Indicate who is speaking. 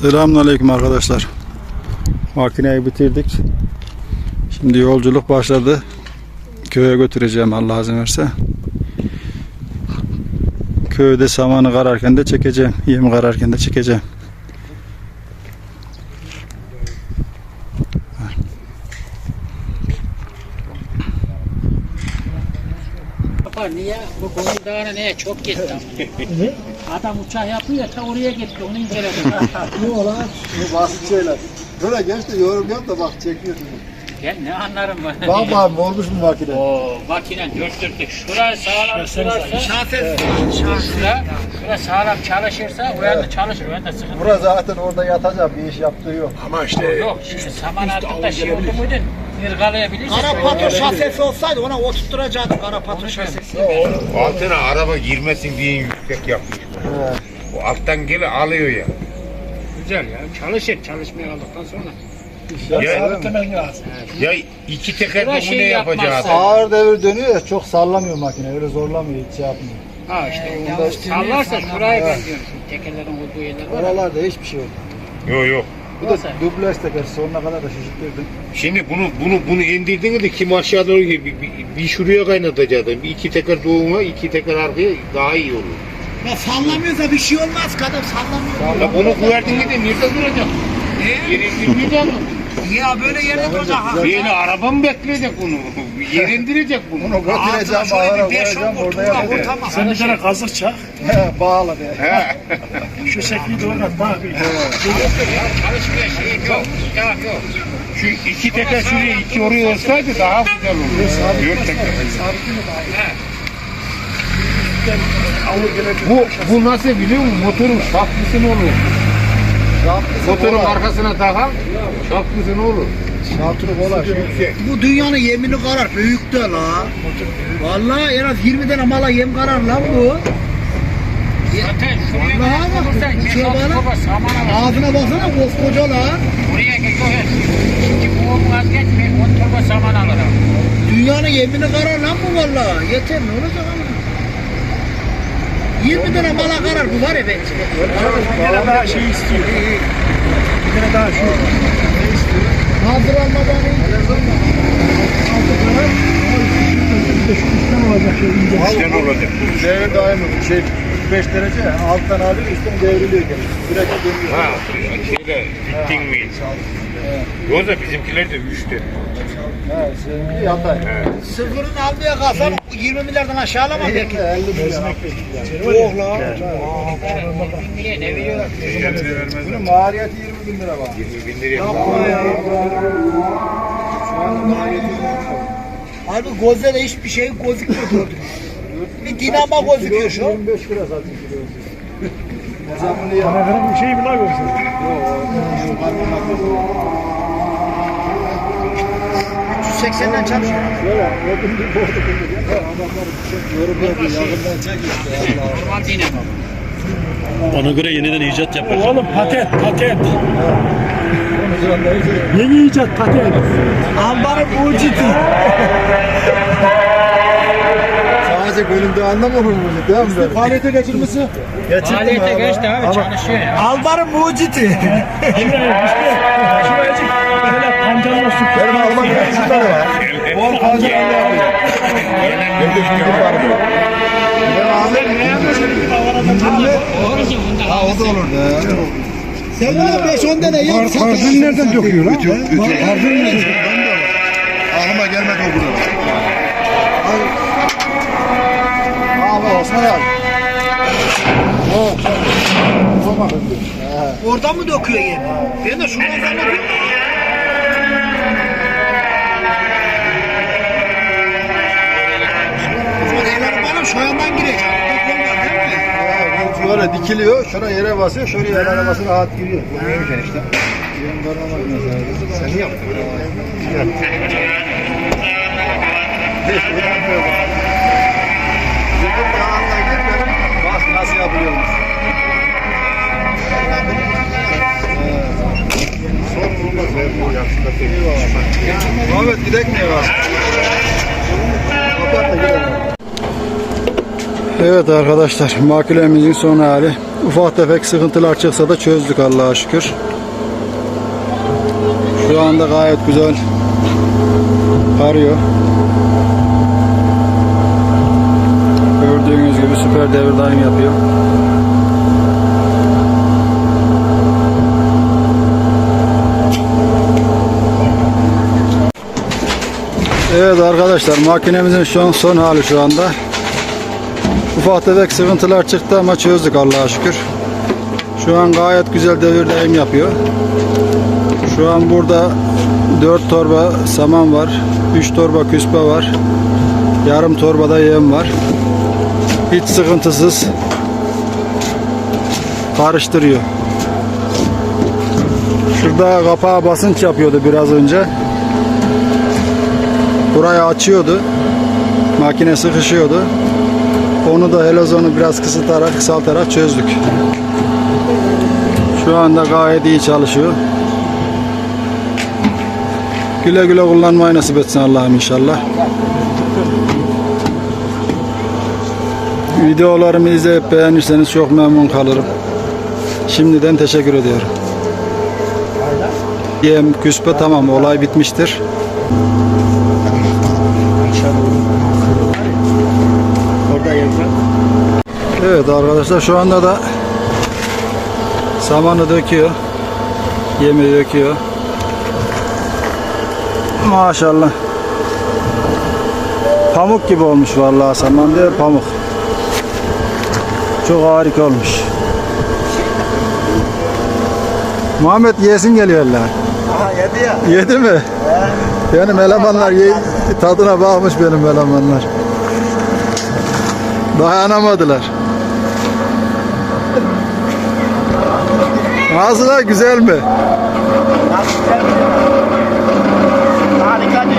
Speaker 1: Selamünaleyküm arkadaşlar. Makineyi bitirdik. Şimdi yolculuk başladı. Köye götüreceğim Allah izin verirse. Köyde samanı kararken de çekeceğim. Yemi kararken de çekeceğim.
Speaker 2: Niye bu Koyun Dağı'na neye çok gitti ama. Adam uçak yapıyor ta oraya gitti onu inceledi.
Speaker 3: Yok lan. Bu basit şeyler. Böyle geç de yorum yap da bak çekiyor seni.
Speaker 2: ben ne anlarım ben.
Speaker 3: Bak abi olmuş mu makine?
Speaker 2: Oo makine dört dörtlük. Şurayı sağlam durarsa. Şafer. Şura, şura sağlam çalışırsa o yanda çalışır. O yanda sıkıntı
Speaker 3: Burası zaten orada yatacak bir iş yaptığı yok.
Speaker 4: Ama işte
Speaker 2: yok. Şimdi saman altında şey oldu muydun? Irgalayabilirsin.
Speaker 5: Kara patron şasesi olsaydı ona oturtturacaktı kara patron şasesi.
Speaker 4: altına araba girmesin diye yüksek yapmış. O alttan gele alıyor ya.
Speaker 2: Güzel ya. Çalışır çalışmaya aldıktan sonra.
Speaker 4: Ya, ya iki teker bu
Speaker 2: şey
Speaker 4: ne yapacağız?
Speaker 2: yapmazsa-
Speaker 3: Ağır devir dönüyor ya çok sallamıyor makine öyle zorlamıyor hiç şey yapmıyor.
Speaker 2: Ha işte yalnız sallarsa şuraya benziyorsun. Tekerlerin olduğu yerler var. ya.
Speaker 3: Oralarda hiçbir şey yok.
Speaker 4: Yok yok.
Speaker 3: Bu da dublaj teker sonuna kadar da şişirttirdim.
Speaker 4: Şimdi bunu bunu bunu indirdin de kim aşağı doğru bir, bir, bir şuraya kaynatacaktın. Bir iki teker doğuma, iki teker arkaya daha iyi olur.
Speaker 5: Ya sallamıyorsa bir şey olmaz kadın sallamıyor.
Speaker 4: Ya bunu kuverdin de nerede duracak? Yeri indirmeyecek mi?
Speaker 5: Ya böyle yerde duracak.
Speaker 4: Yeni araba mı bekleyecek bunu? Yer indirecek bunu.
Speaker 3: Bunu götüreceğim
Speaker 5: bir beş
Speaker 3: koyacağım
Speaker 5: on
Speaker 3: orada yapacağım.
Speaker 6: Sen bir tane kazık çak.
Speaker 3: Bağla be.
Speaker 4: He.
Speaker 6: Şu şekli de oradan bak.
Speaker 2: Çalışmaya şey yok. Ya yok.
Speaker 4: Şu iki teker şuraya iki oraya olsaydı daha güzel olurdu. Dört teker. Bu, bu nasıl biliyor musun? Motorun şaflısı ne olur? Motorun arkasına takan şaflısı ne olur?
Speaker 3: Şaltırı kola.
Speaker 4: Yüksek.
Speaker 5: Bu dünyanın yemini karar. Büyük de la. Vallahi en az 20 tane mala yem karar lan bu.
Speaker 2: Zaten şuraya
Speaker 5: Vallahi bak,
Speaker 2: olursa
Speaker 5: bu
Speaker 2: beş
Speaker 5: şuraya
Speaker 2: altı
Speaker 5: bak. Ağzına baksana koskoca lan.
Speaker 2: Buraya gel yok et. İki buğum vazgeçme. On torba saman alırım.
Speaker 5: Dünyanın yemini karar lan bu vallahi. Yeter ne olacak ama. 20 tane mala karar bu var ya bence.
Speaker 6: Bir tane daha şey istiyor. Bir tane daha şu.
Speaker 5: Hazır almadan iyi.
Speaker 6: Üstten olacak şey.
Speaker 3: Devir daimi şey 45 derece alttan alıyor üstten devriliyor gene. Direkt dönüyor.
Speaker 4: Ha, şeyle bittin mi? Yoksa bizimkiler de üçte.
Speaker 3: Ha, seninki yatay.
Speaker 5: Sıfırın almaya kalsam 20 milyardan aşağı alamam belki.
Speaker 3: 50 milyon.
Speaker 5: Oh lan.
Speaker 2: Bin liraya ne veriyorlar?
Speaker 3: Bunun maliyeti 20 bin lira var.
Speaker 4: 20 bin liraya.
Speaker 3: Şu anda maliyeti 20 bin lira.
Speaker 5: Abi gözde de hiçbir şey gözükmüyor gördüm. Bir dinamo gözüküyor şu.
Speaker 3: 25 lira zaten kilosu. Hesabını yap.
Speaker 6: Bana bir şey mi lan görsen?
Speaker 3: Şu kalbine
Speaker 5: 380'den çalışıyor.
Speaker 3: Şöyle odun bir bordu koyacak. Adamlar çok yorum yapıyor. Yakından çek işte. Allah Allah.
Speaker 2: Normal dinamo.
Speaker 7: Ona göre yeniden icat yapar.
Speaker 6: Oğlum patent patent. Yeni icat patent.
Speaker 5: Ambarın mucidi.
Speaker 3: Sadece bölümde anlamıyor mu bunu? Değil mi? Faaliyete geçirmesi. Geçirdim
Speaker 2: Maliyete geçti abi çalışıyor ya.
Speaker 5: Albarın mucidi.
Speaker 6: Şuraya işte. Şuracık. Böyle pancarla su.
Speaker 3: Benim almak şunları var. On fazla ben de yapacağım. Ben de şimdi var abi
Speaker 2: bunda.
Speaker 3: Ha o da olur da.
Speaker 5: Sen bana 5-10 tane yap.
Speaker 3: Karşın nereden döküyor lan? Karşın nereden? Ben de var. Aklıma gelmedi o burada. Abi Osman abi. Osman abi.
Speaker 5: Oradan mı döküyor yemi? Ben de şuradan zannediyorum. O zaman evlerim bana şu yandan gireceğim.
Speaker 3: Şöyle dikiliyor, şuna yere basıyor, şuraya el arabası rahat giriyor. Bu neymiş? Benim makinesi. Sen yaptın? Hiç uğraşmıyorum. Nasıl yapılıyormuş. Son olmaz be bu. Muhammed gidek mi gidelim.
Speaker 1: Evet arkadaşlar makinemizin son hali
Speaker 3: Ufak tefek sıkıntılar çıksa da çözdük Allah'a şükür. Şu anda gayet güzel arıyor. Gibi süper devir yapıyor. Evet arkadaşlar makinemizin şu an son hali şu anda. Ufak tefek sıkıntılar çıktı ama çözdük Allah'a şükür. Şu an gayet güzel devir yapıyor. Şu an burada 4 torba saman var. 3 torba küspe var. Yarım torbada yem var. Hiç sıkıntısız karıştırıyor. Şurada kapağa basınç yapıyordu biraz önce. Burayı açıyordu. Makine sıkışıyordu. Onu da helozonu biraz kısıtarak, kısaltarak çözdük. Şu anda gayet iyi çalışıyor. Güle güle kullanmayı nasip etsin Allah'ım inşallah. Videolarımı izleyip beğenirseniz çok memnun kalırım. Şimdiden teşekkür ediyorum. Yem, küspe tamam olay bitmiştir. Evet arkadaşlar şu anda da samanı döküyor. Yemi döküyor. Maşallah. Pamuk gibi olmuş vallahi saman değil pamuk. Çok harika olmuş. Muhammed yesin geliyor lan.
Speaker 6: Aha yedi ya.
Speaker 3: Yedi mi? Benim elemanlar ye- tadına bakmış benim elemanlar. Dayanamadılar. Da güzel mi?
Speaker 6: Geldi?